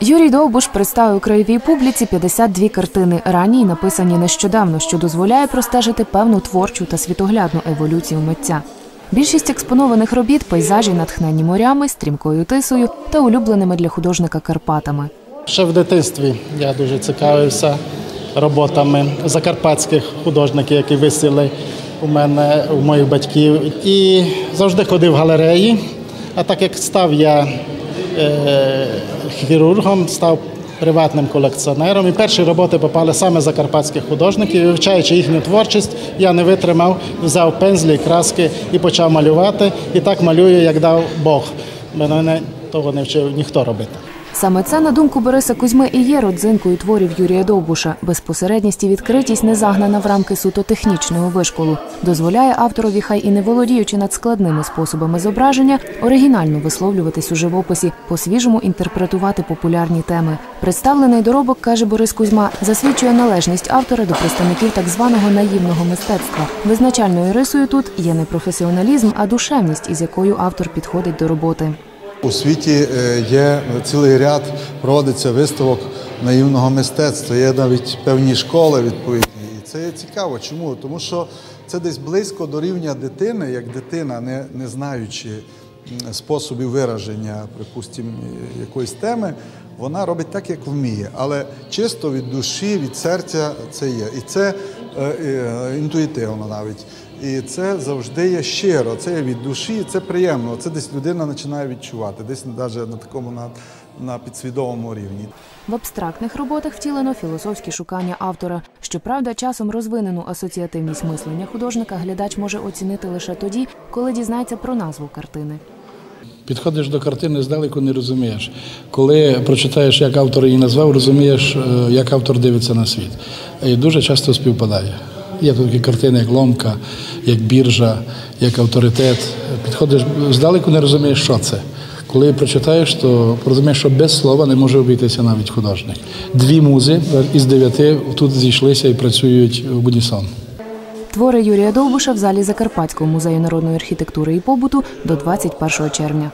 Юрій Довбуш представив краєвій публіці 52 картини, ранні написані нещодавно, що дозволяє простежити певну творчу та світоглядну еволюцію митця. Більшість експонованих робіт пейзажі, натхнені морями, стрімкою тисою та улюбленими для художника Карпатами. Ще в дитинстві я дуже цікавився роботами закарпатських художників, які висіли у мене, у моїх батьків. І завжди ходив в галереї. А так як став я хірургом, став приватним колекціонером. І перші роботи попали саме закарпатських художників. Вивчаючи їхню творчість, я не витримав, взяв пензлі, краски і почав малювати. І так малюю, як дав Бог. Мене того не вчив ніхто робити. Саме це, на думку Бориса Кузьми, і є родзинкою творів Юрія Довбуша. Безпосередність і відкритість, не загнана в рамки суто технічного вишколу, дозволяє авторові, хай і не володіючи над складними способами зображення, оригінально висловлюватись у живописі, по-свіжому інтерпретувати популярні теми. Представлений доробок, каже Борис Кузьма, засвідчує належність автора до представників так званого наївного мистецтва. Визначальною рисою тут є не професіоналізм, а душевність, із якою автор підходить до роботи. У світі е, є цілий ряд, проводиться виставок наївного мистецтва. Є навіть певні школи відповідні. І це цікаво. Чому? Тому що це десь близько до рівня дитини, як дитина, не, не знаючи способів вираження, припустимо, якоїсь теми, вона робить так, як вміє. Але чисто від душі, від серця це є. І це інтуїтивно навіть. І це завжди є щиро, це є від душі, це приємно. Це десь людина починає відчувати, десь навіть на такому на, на підсвідомому рівні. В абстрактних роботах втілено філософські шукання автора. Щоправда, часом розвинену асоціативність мислення художника глядач може оцінити лише тоді, коли дізнається про назву картини. Підходиш до картини, здалеку не розумієш. Коли прочитаєш, як автор її назвав, розумієш, е, як автор дивиться на світ. І дуже часто співпадає. Є такі картини, як ломка, як біржа, як авторитет. Підходиш здалеку, не розумієш, що це. Коли прочитаєш, то розумієш, що без слова не може обійтися навіть художник. Дві музи із дев'яти тут зійшлися і працюють в унісон. Твори Юрія Довбуша в залі Закарпатського музею народної архітектури і побуту до 21 червня.